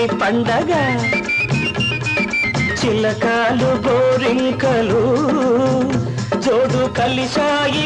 మా పండగ. చిలకాలు గోరింకలు జోడు కలిశాయి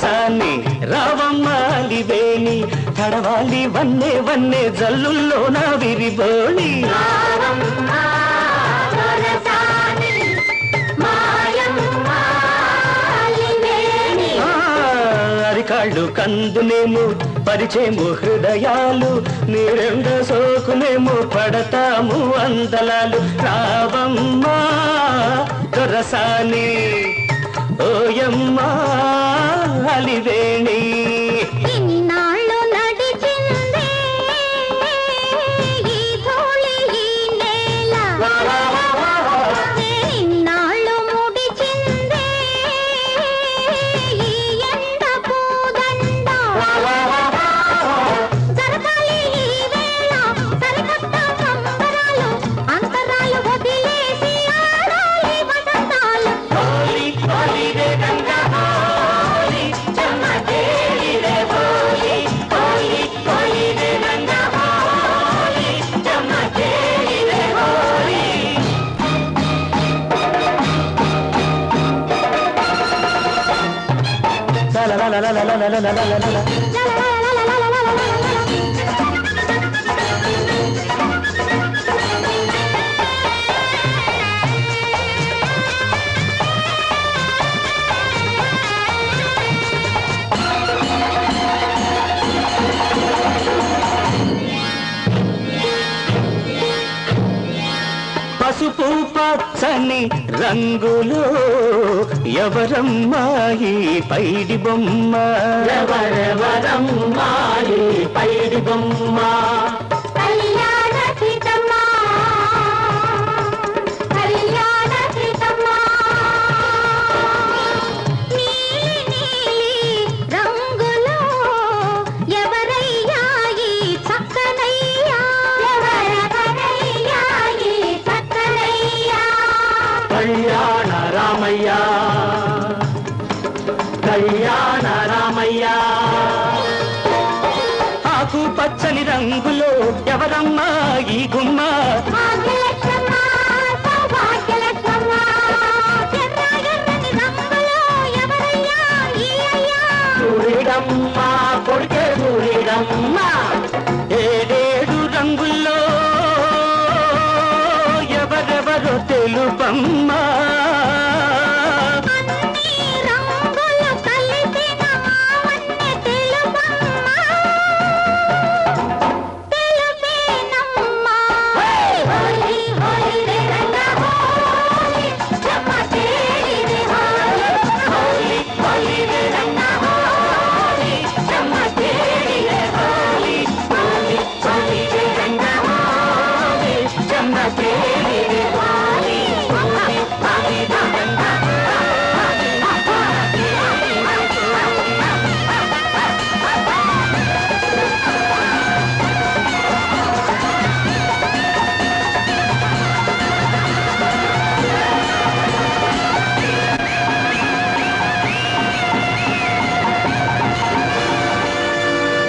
దొరసాని రావమ్మ అలివేణి తడవాలి వన్నే వన్నే జల్లుల్లో నా విరిబోణి. అరికాళ్ళు కందునేమో పరిచేము హృదయాలు నీరెండ సోకునేమో పడతాము అందలాలు రావమ్మా దొరసాని ఓయమ్మా. செய்தேனே 来了来了来了来了来了 పచ్చని రంగులు ఎవరమ్మాయి పైడి బొమ్మ? ఎవరెవరమ్మాయి పైడి బొమ్మ? కళ్యాణ రామయ్య. కళ్యాణ రామయ్య. ఆకు పచ్చని రంగులో ఎవరమ్మా ఈ గుమ్మ? దూరిడమ్మా కొడితే దూరిడమ్మా ఏడేడు రంగుల్లో ఎవరెవరో తెలుపమ్మా.